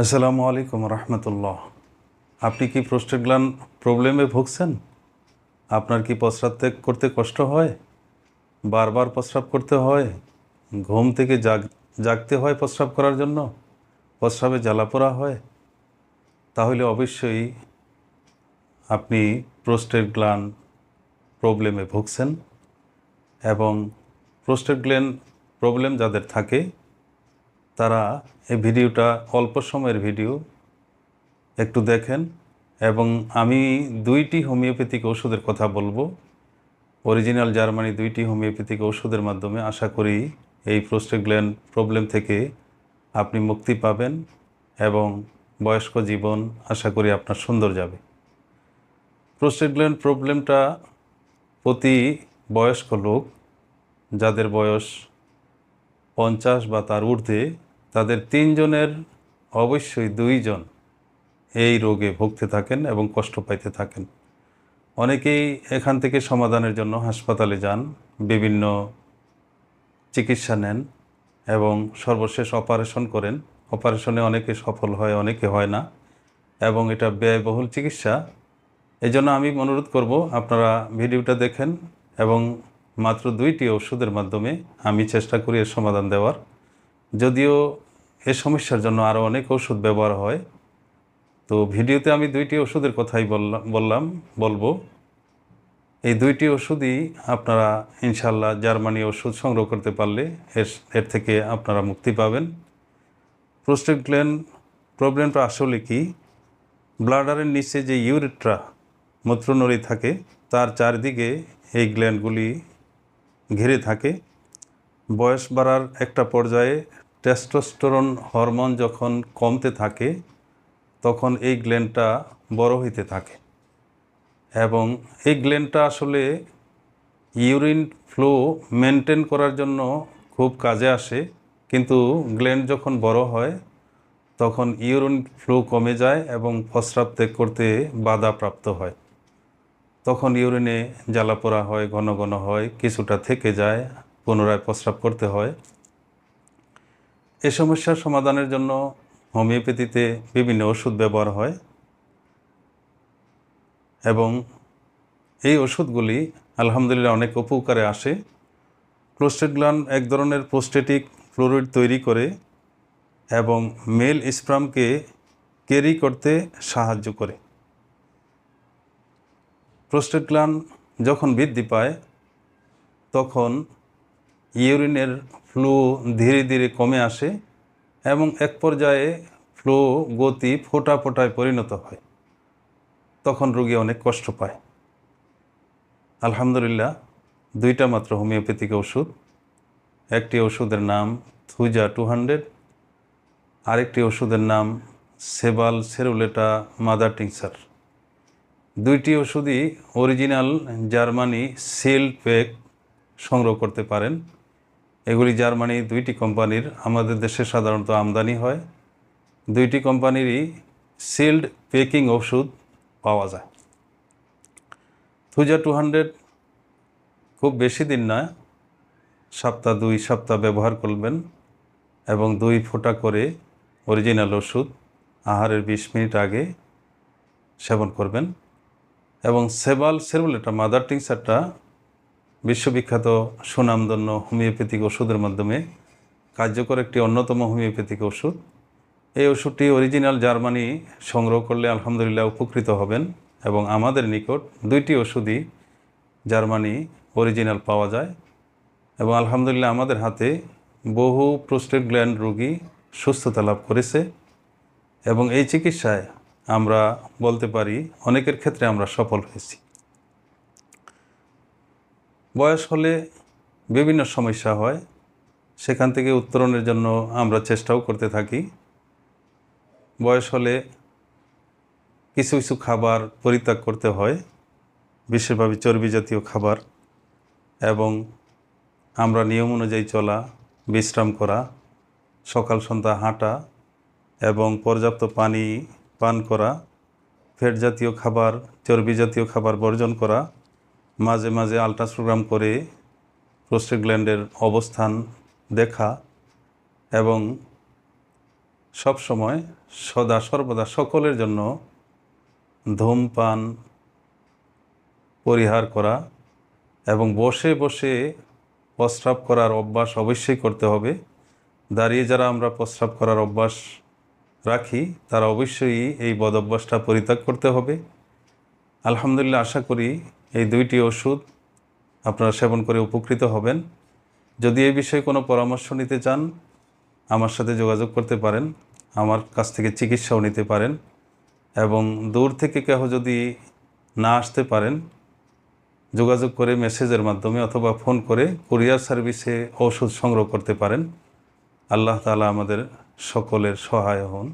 আসসালামু আলাইকুম রহমতুল্লাহ। আপনি কি প্রোস্টেট গ্ল্যান্ড প্রবলেমে ভুগছেন? আপনার কি প্রস্রাব ত্যাগ করতে কষ্ট হয়? বারবার প্রস্রাব করতে হয়? ঘুম থেকে জাগ, জাগতে হয় প্রস্রাব করার জন্য? প্রস্রাবে জ্বালাপোড়া হয়? তাহলে অবশ্যই আপনি প্রোস্টেট গ্ল্যান্ড প্রবলেমে ভুগছেন এবং প্রোস্টেট গ্ল্যান্ড প্রবলেম যাদের থাকে তারা এই ভিডিওটা অল্প সময়ের ভিডিও। একটু দেখেন এবং আমি দুইটি হোমিওপ্যাথিক ওষুধের কথা বলব। অরিজিনাল জার্মানি দুইটি হোমিওপ্যাথিক ওষুধের মাধ্যমে আশা করি এই প্রোস্টেট গ্ল্যান্ড প্রবলেম থেকে আপনি মুক্তি পাবেন এবং বয়স্ক জীবন আশা করি আপনার সুন্দর যাবে। প্রোস্টেট গ্ল্যান্ড প্রবলেমটা প্রতি বয়স্ক লোক, যাদের বয়স পঞ্চাশ বা তার ঊর্ধ্বে তাদের তিনজনের অবশ্যই দুইজন এই রোগে ভুগতে থাকেন এবং কষ্ট পাইতে থাকেন। অনেকেই এখান থেকে সমাধানের জন্য হাসপাতালে যান, বিভিন্ন চিকিৎসা নেন এবং সর্বশেষ অপারেশন করেন। অপারেশনে অনেকে সফল হয়, অনেকে হয় না এবং এটা ব্যয়বহুল চিকিৎসা। এই জন্য আমি অনুরোধ করব, আপনারা ভিডিওটা দেখেন এবং মাত্র দুইটি ওষুধের মাধ্যমে আমি চেষ্টা করি এর সমাধান দেওয়ার। যদিও এ সমস্যার জন্য আরও অনেক ওষুধ ব্যবহার হয়, তো ভিডিওতে আমি দুইটি ওষুধের কথাই বললাম বললাম, বলব। এই দুইটি ওষুধই আপনারা ইনশাল্লাহ জার্মানি ওষুধ সংগ্রহ করতে পারলে এর এর থেকে আপনারা মুক্তি পাবেন। প্রোস্টেট প্রবলেমটা আসলে কি? ব্লাডারের নিচে যে ইউরিট্রা মূত্রনলী থাকে, তার চারদিকে এই গ্ল্যান্ডগুলি ঘিরে থাকে। বয়স বাড়ার একটা পর্যায়ে টেস্টোস্টেরন হরমোন যখন কমতে থাকে, তখন এই গ্ল্যান্ডটা বড় হইতে থাকে। এবং এই গ্ল্যান্ডটা আসলে ইউরিন ফ্লো মেনটেন করার জন্য খুব কাজে আসে। কিন্তু গ্ল্যান্ড যখন বড় হয়, তখন ইউরিন ফ্লো কমে যায় এবং প্রস্রাব ত্যাগ করতে বাধা প্রাপ্ত হয়। তখন ইউরিনে জ্বালা জ্বালাপোড়া হয়, ঘন ঘন হয়, কিছুটা থেকে যায় পুনরায় প্রস্রাব করতে হয়। এ সমস্যার সমাধানের জন্য হোমিওপ্যাথিতে বিভিন্ন ওষুধ ব্যবহার হয় এবং এই ওষুধগুলি আলহামদুলিল্লাহ অনেক উপকারে আসে। প্রোস্টেট গ্ল্যান্ড এক ধরনের প্রোস্টেটিক ফ্লুইড তৈরি করে এবং মেল স্প্রামকে ক্যারি করতে সাহায্য করে। প্রোস্টেট গ্ল্যান্ড যখন বৃদ্ধি পায়, তখন ইউরিনের ফ্লো ধীরে ধীরে কমে আসে এবং এক পর্যায়ে ফ্লো গতি ফোটা ফোটায় পরিণত হয়। তখন রোগী অনেক কষ্ট পায়। আলহামদুলিল্লাহ, দুইটা মাত্র হোমিওপ্যাথিক ওষুধ। একটি ওষুধের নাম থুজা টু হান্ড্রেড, আরেকটি ওষুধের নাম সেবাল সেরুলেটা মাদার টিংসার। দুইটি ওষুধই অরিজিনাল জার্মানি সেল প্যাক সংগ্রহ করতে পারেন। এগুলি জার্মানি দুইটি কোম্পানির, আমাদের দেশে সাধারণত আমদানি হয়। দুইটি কোম্পানিরই সিল্ড প্যাকিং ওষুধ পাওয়া যায়। থুজা টু হান্ড্রেড খুব বেশি দিন না সপ্তাহ দুই সপ্তাহ ব্যবহার করবেন এবং দুই ফোঁটা করে অরিজিনাল ওষুধ আহারের বিশ মিনিট আগে সেবন করবেন। এবং সেবাল সেরুলেটা মাদার টিংসারটা বিশ্ববিখ্যাত সুনামধন্য হোমিওপ্যাথিক ওষুধের মাধ্যমে কার্যকর একটি অন্যতম হোমিওপ্যাথিক ওষুধ। এই ওষুধটি অরিজিনাল জার্মানি সংগ্রহ করলে আলহামদুলিল্লাহ উপকৃত হবেন এবং আমাদের নিকট দুইটি ওষুধই জার্মানি অরিজিনাল পাওয়া যায় এবং আলহামদুলিল্লাহ আমাদের হাতে বহু প্রোস্টেট গ্ল্যান্ড রোগী সুস্থতা লাভ করেছে এবং এই চিকিৎসায় আমরা বলতে পারি অনেকের ক্ষেত্রে আমরা সফল হয়েছি। বয়স হলে বিভিন্ন সমস্যা হয়। সেখান থেকে উত্তরণের জন্য আমরা চেষ্টাও করতে থাকি। বয়স হলে কিছু কিছু খাবার পরিত্যাগ করতে হয়, বিশেষভাবে চর্বি জাতীয় খাবার এবং আমরা নিয়ম অনুযায়ী চলা, বিশ্রাম করা, সকাল সন্ধ্যা হাঁটা এবং পর্যাপ্ত পানি পান করা, ফ্যাট জাতীয় খাবার, চর্বি জাতীয় খাবার বর্জন করা মাঝে মাঝে আলট্রাসোগ্রাম করে প্রোস্টেট গ্ল্যান্ডের অবস্থান দেখা এবং সব সময় সদা সর্বদা সকলের জন্য ধূমপান পরিহার করা এবং বসে বসে প্রস্রাব করার অভ্যাস অবশ্যই করতে হবে। দাঁড়িয়ে যারা আমরা প্রস্রাব করার অভ্যাস রাখি, তারা অবশ্যই এই বদ অভ্যাসটা পরিত্যাগ করতে হবে। আলহামদুলিল্লাহ, আশা করি এই দুইটি ওষুধ আপনারা সেবন করে উপকৃত হবেন। যদি এই বিষয়ে কোনো পরামর্শ নিতে চান, আমার সাথে যোগাযোগ করতে পারেন, আমার কাছ থেকে চিকিৎসাও নিতে পারেন এবং দূর থেকে কেহ যদি না আসতে পারেন, যোগাযোগ করে মেসেজের মাধ্যমে অথবা ফোন করে কুরিয়ার সার্ভিসে ওষুধ সংগ্রহ করতে পারেন। আল্লাহ তাআলা আমাদের সকলের সহায় হন।